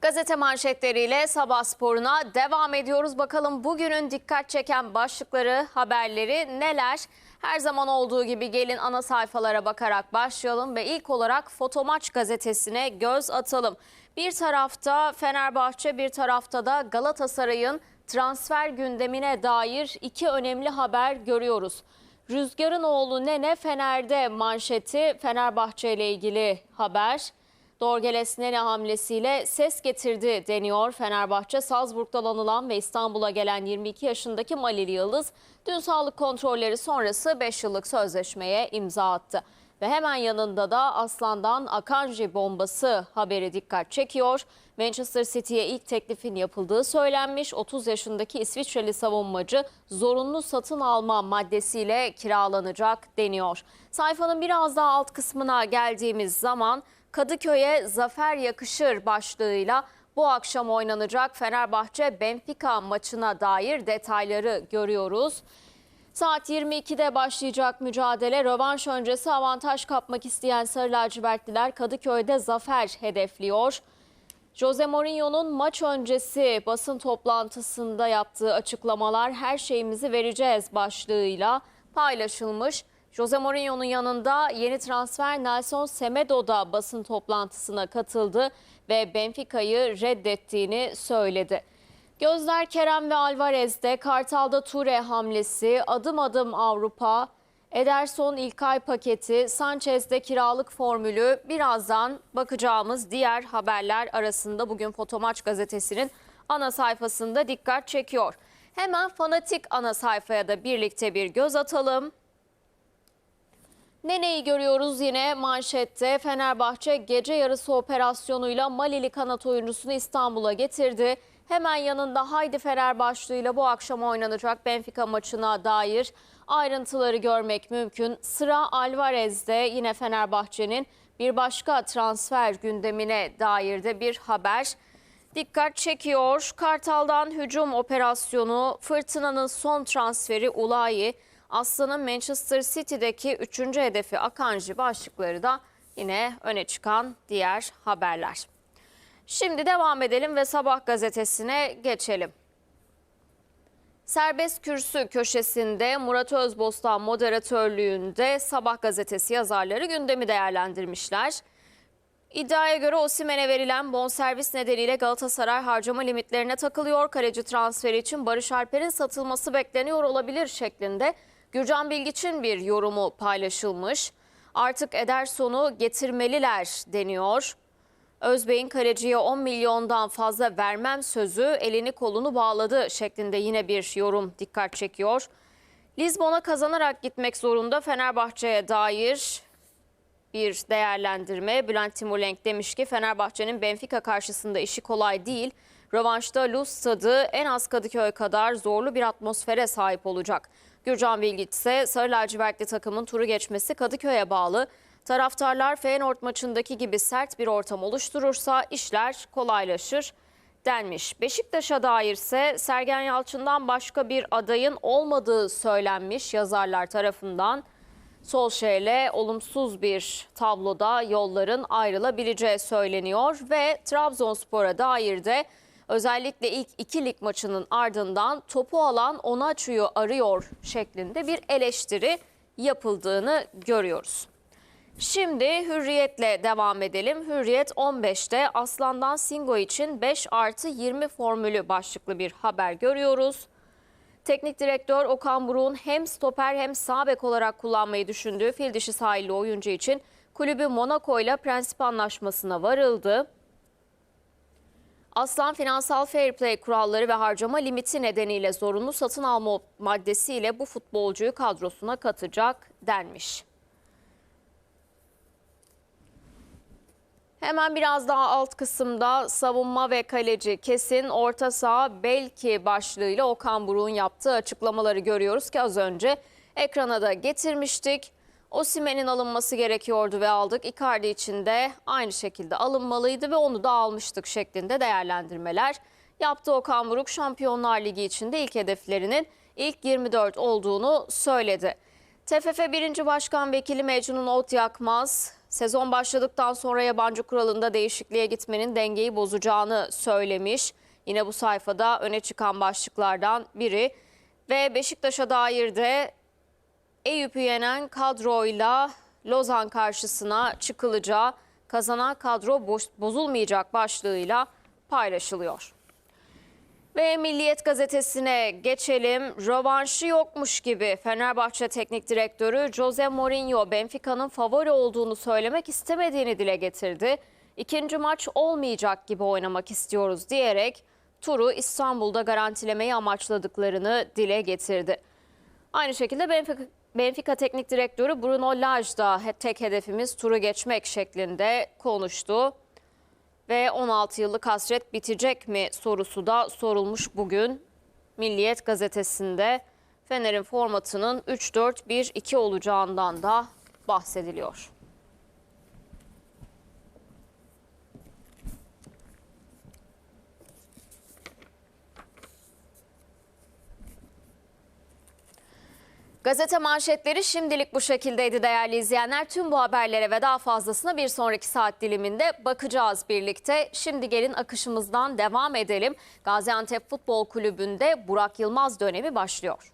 Gazete manşetleriyle sabah sporuna devam ediyoruz. Bakalım bugünün dikkat çeken başlıkları, haberleri neler? Her zaman olduğu gibi gelin ana sayfalara bakarak başlayalım ve ilk olarak Fotomaç gazetesine göz atalım. Bir tarafta Fenerbahçe, bir tarafta da Galatasaray'ın transfer gündemine dair iki önemli haber görüyoruz. Rüzgar'ın oğlu Nene Fener'de manşeti Fenerbahçe ile ilgili haber. Dorgeles Nene hamlesiyle ses getirdi deniyor. Fenerbahçe Salzburg'dan alınan ve İstanbul'a gelen 22 yaşındaki Malili Yıldız dün sağlık kontrolleri sonrası 5 yıllık sözleşmeye imza attı. Ve hemen yanında da Aslan'dan Akanji bombası haberi dikkat çekiyor. Manchester City'ye ilk teklifin yapıldığı söylenmiş. 30 yaşındaki İsviçreli savunmacı zorunlu satın alma maddesiyle kiralanacak deniyor. Sayfanın biraz daha alt kısmına geldiğimiz zaman Kadıköy'e zafer yakışır başlığıyla bu akşam oynanacak Fenerbahçe Benfica maçına dair detayları görüyoruz. Saat 22'de başlayacak mücadele rövanş öncesi avantaj kapmak isteyen Sarı Lacivertliler Kadıköy'de zafer hedefliyor. Jose Mourinho'nun maç öncesi basın toplantısında yaptığı açıklamalar her şeyimizi vereceğiz başlığıyla paylaşılmış. Jose Mourinho'nun yanında yeni transfer Nelson Semedo da basın toplantısına katıldı ve Benfica'yı reddettiğini söyledi. Gözler Kerem ve Alvarez'de, Kartal'da Ture hamlesi, adım adım Avrupa, Ederson İlkay paketi, Sanchez'de kiralık formülü birazdan bakacağımız diğer haberler arasında bugün Fotomaç gazetesinin ana sayfasında dikkat çekiyor. Hemen fanatik ana sayfaya da birlikte bir göz atalım. Nene'yi görüyoruz yine manşette. Fenerbahçe gece yarısı operasyonuyla Malili kanat oyuncusunu İstanbul'a getirdi. Hemen yanında Haydi Fener başlığıyla bu akşam oynanacak Benfica maçına dair ayrıntıları görmek mümkün. Sıra Alvarez'de yine Fenerbahçe'nin bir başka transfer gündemine dair de bir haber dikkat çekiyor. Kartal'dan hücum operasyonu, Fırtına'nın son transferi Ulayi, Aslan'ın Manchester City'deki üçüncü hedefi Akanji başlıkları da yine öne çıkan diğer haberler. Şimdi devam edelim ve Sabah gazetesine geçelim. Serbest kürsü köşesinde Murat Özbostan moderatörlüğünde Sabah gazetesi yazarları gündemi değerlendirmişler. İddiaya göre Osimhen'e verilen bonservis nedeniyle Galatasaray harcama limitlerine takılıyor. Kaleci transferi için Barış Alper'in satılması bekleniyor olabilir şeklinde Gürcan Bilgiç'in bir yorumu paylaşılmış. Artık Ederson'u getirmeliler deniyor. Özbey'in kaleciye 10 milyondan fazla vermem sözü elini kolunu bağladı şeklinde yine bir yorum dikkat çekiyor. Lizbon'a kazanarak gitmek zorunda Fenerbahçe'ye dair bir değerlendirme. Bülent Timurlenk demiş ki Fenerbahçe'nin Benfica karşısında işi kolay değil. Rövanşta Luz stadı en az Kadıköy kadar zorlu bir atmosfere sahip olacak. Gürcan Bilgiç ise Sarı Lacivertli takımın turu geçmesi Kadıköy'e bağlı. Taraftarlar Feyenoord maçındaki gibi sert bir ortam oluşturursa işler kolaylaşır denmiş. Beşiktaş'a dair ise Sergen Yalçın'dan başka bir adayın olmadığı söylenmiş yazarlar tarafından. Solskjaer'le olumsuz bir tabloda yolların ayrılabileceği söyleniyor ve Trabzonspor'a dair de özellikle ilk iki lig maçının ardından topu alan Onaçu'yu arıyor şeklinde bir eleştiri yapıldığını görüyoruz. Şimdi Hürriyet'le devam edelim. Hürriyet 15'te Aslan'dan Singo için 5 artı 20 formülü başlıklı bir haber görüyoruz. Teknik direktör Okan Buruk'un hem stoper hem sağ bek olarak kullanmayı düşündüğü fil dişi sahilli oyuncu için kulübü Monaco ile prensip anlaşmasına varıldı. Aslan finansal fair play kuralları ve harcama limiti nedeniyle zorunlu satın alma maddesiyle bu futbolcuyu kadrosuna katacak denmiş. Hemen biraz daha alt kısımda savunma ve kaleci kesin orta saha belki başlığıyla Okan Buruk'un yaptığı açıklamaları görüyoruz ki az önce ekrana da getirmiştik. Osimhen'in alınması gerekiyordu ve aldık. Icardi için de aynı şekilde alınmalıydı ve onu da almıştık şeklinde değerlendirmeler yaptı Okan Buruk. Şampiyonlar Ligi içinde ilk hedeflerinin ilk 24 olduğunu söyledi. TFF 1. Başkan Vekili Mecnun Ot Yakmaz sezon başladıktan sonra yabancı kuralında değişikliğe gitmenin dengeyi bozacağını söylemiş. Yine bu sayfada öne çıkan başlıklardan biri ve Beşiktaş'a dair de Eyüp'ü yenen kadroyla Lozan karşısına çıkılacağı kazanan kadro bozulmayacak başlığıyla paylaşılıyor. Ve Milliyet gazetesine geçelim. Rövanşı yokmuş gibi Fenerbahçe Teknik Direktörü Jose Mourinho Benfica'nın favori olduğunu söylemek istemediğini dile getirdi. İkinci maç olmayacak gibi oynamak istiyoruz diyerek turu İstanbul'da garantilemeyi amaçladıklarını dile getirdi. Aynı şekilde Benfica, Benfica Teknik Direktörü Bruno Lage da tek hedefimiz turu geçmek şeklinde konuştu. Ve 16 yıllık hasret bitecek mi sorusu da sorulmuş bugün. Milliyet gazetesinde Fener'in formatının 3-4-1-2 olacağından da bahsediliyor. Gazete manşetleri şimdilik bu şekildeydi değerli izleyenler. Tüm bu haberlere ve daha fazlasına bir sonraki saat diliminde bakacağız birlikte. Şimdi gelin akışımızdan devam edelim. Gaziantep Futbol Kulübü'nde Burak Yılmaz dönemi başlıyor.